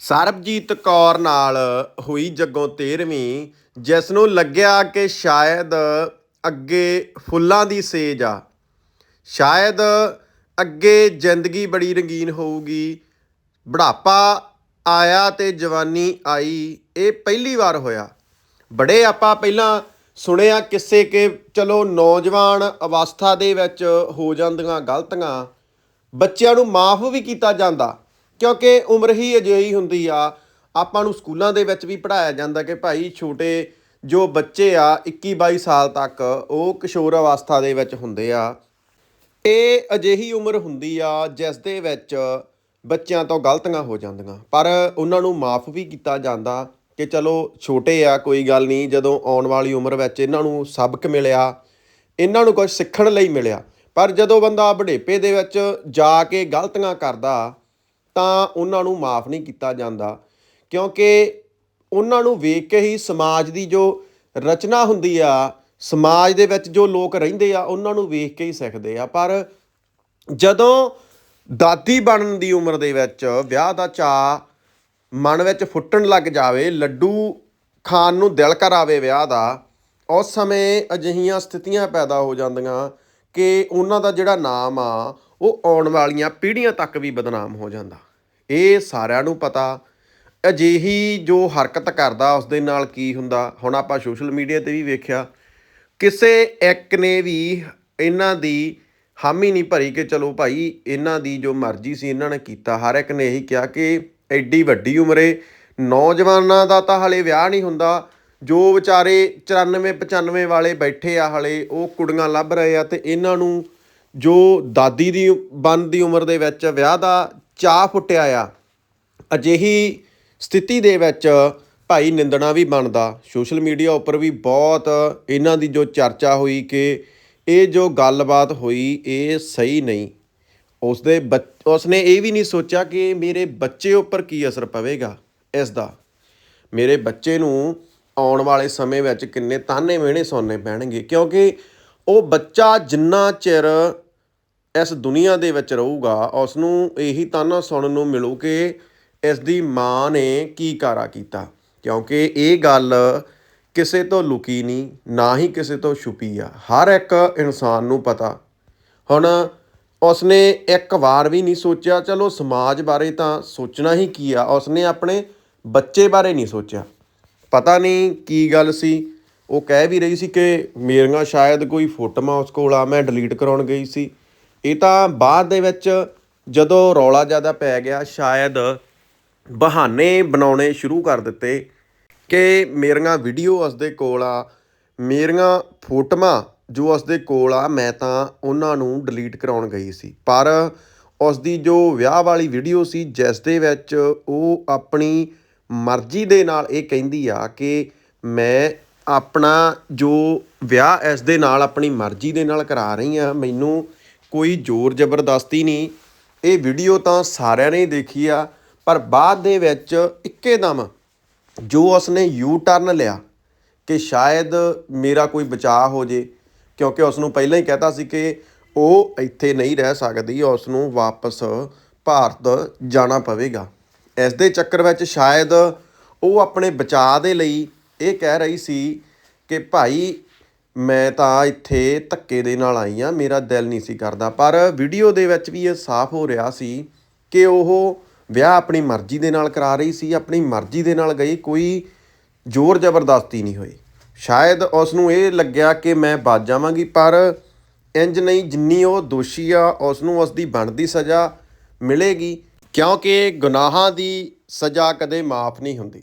ਸਰਬਜੀਤ ਕੌਰ ਨਾਲ ਹੋਈ ਜੱਗੋਂ 13ਵੀਂ ਜਿਸ ਨੂੰ ਲੱਗਿਆ ਕਿ ਸ਼ਾਇਦ ਅੱਗੇ ਫੁੱਲਾਂ ਦੀ ਸੇਜ ਆ। ਸ਼ਾਇਦ ਅੱਗੇ ਜ਼ਿੰਦਗੀ ਬੜੀ ਰੰਗੀਨ ਹੋਊਗੀ। ਬੁਢਾਪਾ ਆਇਆ ਤੇ ਜਵਾਨੀ ਆਈ, ਇਹ ਪਹਿਲੀ ਵਾਰ ਹੋਇਆ। ਬੜੇ ਆਪਾਂ ਪਹਿਲਾਂ ਸੁਣਿਆ ਕਿਸੇ ਕਿ ਚਲੋ ਨੌਜਵਾਨ ਅਵਸਥਾ ਦੇ ਵਿੱਚ ਹੋ ਜਾਂਦੀਆਂ ਗਲਤੀਆਂ, ਬੱਚਿਆਂ ਨੂੰ ਮਾਫ ਵੀ ਕੀਤਾ ਜਾਂਦਾ। ਕਿਉਂਕਿ ਉਮਰ ਹੀ ਅਜਿਹੀ ਹੁੰਦੀ ਆ, ਆਪਾਂ ਨੂੰ ਸਕੂਲਾਂ ਦੇ ਵਿੱਚ ਵੀ ਪੜਾਇਆ ਜਾਂਦਾ ਕਿ ਭਾਈ ਛੋਟੇ ਜੋ ਬੱਚੇ ਆ 21 22 ਸਾਲ ਤੱਕ ਉਹ ਕਿਸ਼ੋਰ ਅਵਸਥਾ ਦੇ ਵਿੱਚ ਹੁੰਦੇ ਆ। ਇਹ ਅਜਿਹੀ ਉਮਰ ਹੁੰਦੀ ਆ ਜਿਸ ਦੇ ਵਿੱਚ ਬੱਚਿਆਂ ਤੋਂ ਗਲਤੀਆਂ ਹੋ ਜਾਂਦੀਆਂ। ਪਰ ਉਹਨਾਂ ਨੂੰ ਮਾਫ ਵੀ ਕੀਤਾ ਜਾਂਦਾ ਕਿ ਚਲੋ ਛੋਟੇ ਆ, ਕੋਈ ਗੱਲ ਨਹੀਂ, ਜਦੋਂ ਆਉਣ ਵਾਲੀ ਉਮਰ ਵਿੱਚ ਇਹਨਾਂ ਨੂੰ ਸਬਕ ਮਿਲਿਆ, ਇਹਨਾਂ ਨੂੰ ਕੁਝ ਸਿੱਖਣ ਲਈ ਮਿਲਿਆ। ਪਰ ਜਦੋਂ ਬੰਦਾ ਬੁਢੇਪੇ ਦੇ ਵਿੱਚ ਜਾ ਕੇ ਗਲਤੀਆਂ ਕਰਦਾ ਤਾਂ ਉਹਨਾਂ ਨੂੰ ਮਾਫ ਨਹੀਂ ਕੀਤਾ ਜਾਂਦਾ, ਕਿਉਂਕਿ ਉਹਨਾਂ ਨੂੰ ਵੇਖ ਕੇ ਹੀ ਸਮਾਜ ਦੀ ਜੋ ਰਚਨਾ ਹੁੰਦੀ ਆ, ਸਮਾਜ ਦੇ ਵਿੱਚ ਜੋ ਲੋਕ ਰਹਿੰਦੇ ਆ, ਉਹਨਾਂ ਨੂੰ ਵੇਖ ਕੇ ਹੀ ਸਿੱਖਦੇ ਆ। ਪਰ ਜਦੋਂ ਦਾਦੀ ਬਣਨ ਦੀ ਉਮਰ ਦੇ ਵਿੱਚ ਵਿਆਹ ਦਾ ਚਾਅ ਮਨ ਵਿੱਚ ਫੁੱਟਣ ਲੱਗ ਜਾਵੇ, ਲੱਡੂ ਖਾਣ ਨੂੰ ਦਿਲ ਕਰ ਆਵੇ ਵਿਆਹ ਦਾ, ਉਸ ਸਮੇਂ ਅਜਿਹੀਆਂ ਸਥਿਤੀਆਂ ਪੈਦਾ ਹੋ ਜਾਂਦੀਆਂ ਕਿ ਉਹਨਾਂ ਦਾ ਜਿਹੜਾ ਨਾਮ ਆ, ਉਹ ਆਉਣ ਵਾਲੀਆਂ ਪੀੜ੍ਹੀਆਂ ਤੱਕ ਵੀ ਬਦਨਾਮ ਹੋ ਜਾਂਦਾ। ਇਹ ਸਾਰਿਆਂ ਨੂੰ ਪਤਾ। ਅਜਿਹੀ ਜੋ ਹਰਕਤ ਕਰਦਾ ਉਸ ਦੇ ਨਾਲ ਕੀ ਹੁੰਦਾ? ਹੁਣ ਆਪਾਂ ਸੋਸ਼ਲ ਮੀਡੀਆ ਤੇ ਵੀ ਵੇਖਿਆ, ਕਿਸੇ ਇੱਕ ਨੇ ਵੀ ਇਹਨਾਂ ਦੀ ਹਾਮੀ ਨਹੀਂ ਭਰੀ ਕਿ ਚਲੋ ਭਾਈ, ਇਹਨਾਂ ਦੀ ਜੋ ਮਰਜ਼ੀ ਸੀ ਇਹਨਾਂ ਨੇ ਕੀਤਾ। ਹਰ ਇੱਕ ਨੇ ਇਹੀ ਕਿਹਾ ਕਿ ਐਡੀ ਵੱਡੀ ਉਮਰੇ ਨੌਜਵਾਨਾਂ ਦਾ ਤਾਂ ਹਲੇ ਵਿਆਹ ਨਹੀਂ ਹੁੰਦਾ। ਜੋ ਵਿਚਾਰੇ 94 95 ਵਾਲੇ ਬੈਠੇ ਆ ਹਲੇ, ਉਹ ਕੁੜੀਆਂ ਲੱਭ ਰਹੇ ਆ ਤੇ ਇਹਨਾਂ ਨੂੰ ਜੋ ਦਾਦੀ ਦੀ, ਬਨ ਦੀ ਉਮਰ ਦੇ ਵਿੱਚ ਵਿਆਹ ਦਾ ਚਾਹ ਫੁੱਟਿਆ ਆ। ਅਜਿਹੀ ਸਥਿਤੀ ਦੇ ਵਿੱਚ ਭਾਈ ਨਿੰਦਣਾ ਵੀ ਬਣਦਾ। ਸੋਸ਼ਲ ਮੀਡੀਆ ਉੱਪਰ ਵੀ ਬਹੁਤ ਇਹਨਾਂ ਦੀ ਜੋ ਚਰਚਾ ਹੋਈ ਕਿ ਇਹ ਜੋ ਗੱਲਬਾਤ ਹੋਈ, ਇਹ ਸਹੀ ਨਹੀਂ। ਉਸਦੇ ਬੱਚ- ਉਸਨੇ ਇਹ ਵੀ ਨਹੀਂ ਸੋਚਿਆ ਕਿ ਮੇਰੇ ਬੱਚੇ ਉੱਪਰ ਕੀ ਅਸਰ ਪਵੇਗਾ ਇਸ ਦਾ ਮੇਰੇ ਬੱਚੇ ਨੂੰ ਆਉਣ ਵਾਲੇ ਸਮੇਂ ਵਿੱਚ ਕਿੰਨੇ ਤਾਨੇ ਮਿਹਣੇ ਸੁਣਨੇ ਪੈਣਗੇ, ਕਿਉਂਕਿ ਉਹ ਬੱਚਾ ਜਿੰਨਾ ਚਿਰ ਇਸ ਦੁਨੀਆ ਦੇ ਵਿੱਚ ਰਹੂਗਾ ਉਸ ਨੂੰ ਇਹੀ ਤਾਨਾ ਸੁਣਨ ਨੂੰ ਮਿਲੂ ਕਿ ਇਸ ਦੀ ਮਾਂ ਨੇ ਕੀ ਕਾਰਾ ਕੀਤਾ। ਕਿਉਂਕਿ ਇਹ ਗੱਲ ਕਿਸੇ ਤੋਂ ਲੁਕੀ ਨਹੀਂ, ਨਾ ਹੀ ਕਿਸੇ ਤੋਂ ਛੁਪੀ ਆ। ਹਰ ਇੱਕ ਇਨਸਾਨ ਨੂੰ ਪਤਾ। ਹੁਣ ਉਸਨੇ ਇੱਕ ਵਾਰ ਵੀ ਨਹੀਂ ਸੋਚਿਆ, ਚਲੋ ਸਮਾਜ ਬਾਰੇ ਤਾਂ ਸੋਚਣਾ ਹੀ ਕੀ ਆ। ਉਸਨੇ ਆਪਣੇ ਬੱਚੇ ਬਾਰੇ ਨਹੀਂ ਸੋਚਿਆ। ਪਤਾ ਨਹੀਂ ਕੀ ਗੱਲ ਸੀ। ਉਹ ਕਹਿ ਵੀ ਰਹੀ ਸੀ ਕਿ ਮੇਰੀਆਂ ਸ਼ਾਇਦ ਕੋਈ ਫੋਟੋਆਂ ਉਸ ਕੋਲ ਆ, ਮੈਂ ਡਿਲੀਟ ਕਰਾਉਣ ਗਈ ਸੀ। ਇਹ ਤਾਂ ਬਾਅਦ ਦੇ ਵਿੱਚ ਜਦੋਂ ਰੌਲਾ ਜ਼ਿਆਦਾ ਪੈ ਗਿਆ, ਸ਼ਾਇਦ ਬਹਾਨੇ ਬਣਾਉਣੇ ਸ਼ੁਰੂ ਕਰ ਦਿੱਤੇ ਕਿ ਮੇਰੀਆਂ ਵੀਡੀਓ ਉਸਦੇ ਕੋਲ ਆ, ਮੇਰੀਆਂ ਫੋਟੋਆਂ ਜੋ ਉਸਦੇ ਕੋਲ ਆ, ਮੈਂ ਤਾਂ ਉਹਨਾਂ ਨੂੰ ਡਿਲੀਟ ਕਰਾਉਣ ਗਈ ਸੀ। ਪਰ ਉਸ ਦੀ ਜੋ ਵਿਆਹ ਵਾਲੀ ਵੀਡੀਓ ਸੀ, ਜਿਸ ਦੇ ਵਿੱਚ ਉਹ ਆਪਣੀ ਮਰਜ਼ੀ ਦੇ ਨਾਲ ਇਹ ਕਹਿੰਦੀ ਆ ਕਿ ਮੈਂ ਆਪਣਾ ਜੋ ਵਿਆਹ ਇਸ ਦੇ ਨਾਲ ਆਪਣੀ ਮਰਜ਼ੀ ਦੇ ਨਾਲ ਕਰਾ ਰਹੀ ਆ, ਮੈਨੂੰ ਕੋਈ ਜ਼ੋਰ ਜ਼ਬਰਦਸਤੀ ਨਹੀਂ। ਇਹ ਵੀਡੀਓ ਤਾਂ ਸਾਰਿਆਂ ਨੇ ਦੇਖੀ ਆ, ਪਰ ਬਾਅਦ ਦੇ ਵਿੱਚ ਇੱਕੇਦਮ ਜੋ ਉਸਨੇ ਯੂ ਟਰਨ ਲਿਆ ਕਿ ਸ਼ਾਇਦ ਮੇਰਾ ਕੋਈ ਬਚਾਅ ਹੋ ਜੇ, ਕਿਉਂਕਿ ਉਸ ਨੂੰ ਪਹਿਲਾਂ ਹੀ ਕਹਿਤਾ ਸੀ ਕਿ ਉਹ ਇੱਥੇ ਨਹੀਂ ਰਹਿ ਸਕਦੀ ਉਸ ਨੂੰ ਵਾਪਸ ਭਾਰਤ ਜਾਣਾ ਪਵੇਗਾ। ਇਸ ਦੇ ਚੱਕਰ ਵਿੱਚ ਸ਼ਾਇਦ ਉਹ ਆਪਣੇ ਬਚਾਅ ਦੇ ਲਈ ਇਹ ਕਹਿ ਰਹੀ ਸੀ ਕਿ ਭਾਈ ਮੈਂ ਤਾਂ ਇੱਥੇ ਧੱਕੇ ਦੇ ਨਾਲ ਆਈ ਆ ਮੇਰਾ ਦਿਲ ਨਹੀਂ ਸੀ ਕਰਦਾ। ਪਰ ਵੀਡੀਓ ਦੇ ਵਿੱਚ ਵੀ ਇਹ ਸਾਫ਼ ਹੋ ਰਿਹਾ ਸੀ ਕਿ ਉਹ ਵਿਆਹ ਆਪਣੀ ਮਰਜ਼ੀ ਦੇ ਨਾਲ ਕਰਾ ਰਹੀ ਸੀ, ਆਪਣੀ ਮਰਜ਼ੀ ਦੇ ਨਾਲ ਗਈ, ਕੋਈ ਜ਼ੋਰ ਜ਼ਬਰਦਸਤੀ ਨਹੀਂ ਹੋਈ। ਸ਼ਾਇਦ ਉਸ ਨੂੰ ਇਹ ਲੱਗਿਆ ਕਿ ਮੈਂ ਬਚ ਜਾਵਾਂਗੀ, ਪਰ ਇੰਜ ਨਹੀਂ, ਜਿੰਨੀ ਉਹ ਦੋਸ਼ੀ ਆ, ਉਸ ਨੂੰ ਉਸ ਦੀ ਬਣਦੀ ਸਜ਼ਾ ਮਿਲੇਗੀ, ਕਿਉਂਕਿ ਗੁਨਾਹਾਂ ਦੀ ਸਜ਼ਾ ਕਦੇ ਮਾਫ ਨਹੀਂ ਹੁੰਦੀ।